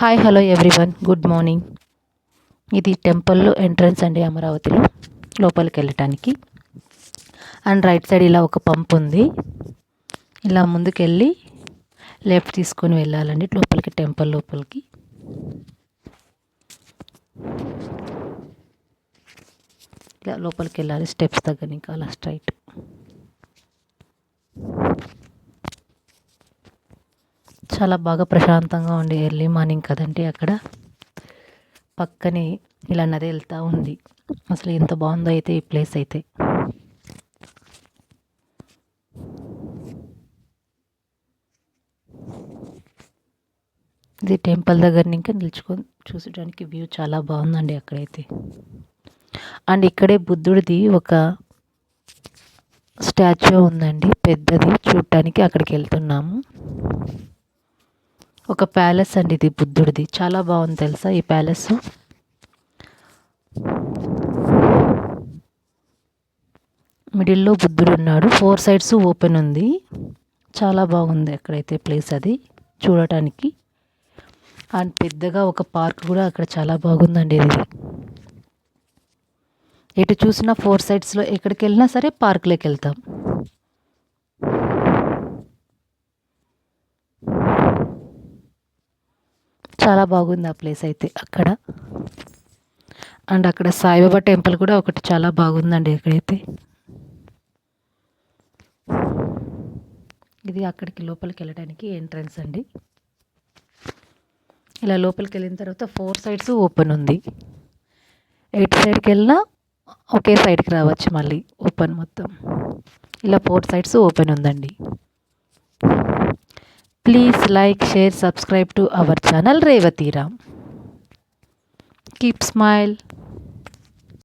Hi hello everyone good morning ఇది టెంపుల్లో entrance అండి అమరావతిలో లోపలికి వెళ్ళటానికి అండ్ రైట్ సైడ్ ఇలా ఒక పంప్ ఉంది ఇలా ముందుకెళ్ళి లెఫ్ట్ తీసుకొని వెళ్ళాలండి లోపలికి టెంపుల్ లోపలికి ఇలా లోపలికి వెళ్ళాలి స్టెప్స్ దగ్గర ఇంకా అలా స్ట్రైట్ చాలా బాగా ప్రశాంతంగా ఉండే ఎర్లీ మార్నింగ్ కదండి అక్కడ పక్కనే ఇలా నది వెళ్తూ ఉంది అసలు ఎంత బాగుందో అయితే ఈ ప్లేస్ అయితే ఇది టెంపుల్ దగ్గర ఇంకా నిల్చుకొని చూసడానికి వ్యూ చాలా బాగుందండి అక్కడైతే అండ్ ఇక్కడే బుద్ధుడిది ఒక స్టాచ్యూ ఉందండి పెద్దది చూడటానికి అక్కడికి వెళ్తున్నాము ఒక ప్యాలెస్ అండి ఇది బుద్ధుడిది చాలా బాగుంది తెలుసా ఈ ప్యాలెస్ మిడిల్లో బుద్ధుడు ఉన్నాడు ఫోర్ సైడ్స్ ఓపెన్ ఉంది చాలా బాగుంది ఎక్కడైతే ప్లేస్ అది చూడటానికి అండ్ పెద్దగా ఒక పార్క్ కూడా అక్కడ చాలా బాగుందండి ఇది ఎటు చూసినా ఫోర్ సైడ్స్లో ఎక్కడికి వెళ్ళినా సరే పార్క్లోకి వెళ్తాం చాలా బాగుంది ఆ ప్లేస్ అయితే అక్కడ అండ్ అక్కడ సాయిబాబా టెంపుల్ కూడా ఒకటి చాలా బాగుందండి ఇక్కడైతే ఇది అక్కడికి లోపలికి వెళ్ళడానికి ఎంట్రన్స్ అండి ఇలా లోపలికి వెళ్ళిన తర్వాత ఫోర్ సైడ్స్ ఓపెన్ ఉంది ఎయిట్ సైడ్కి వెళ్ళినా ఒకే సైడ్కి రావచ్చు మళ్ళీ ఓపెన్ మొత్తం ఇలా ఫోర్ సైడ్స్ ఓపెన్ ఉందండి Please like, share, subscribe to our channel Revati Ram. Keep smile.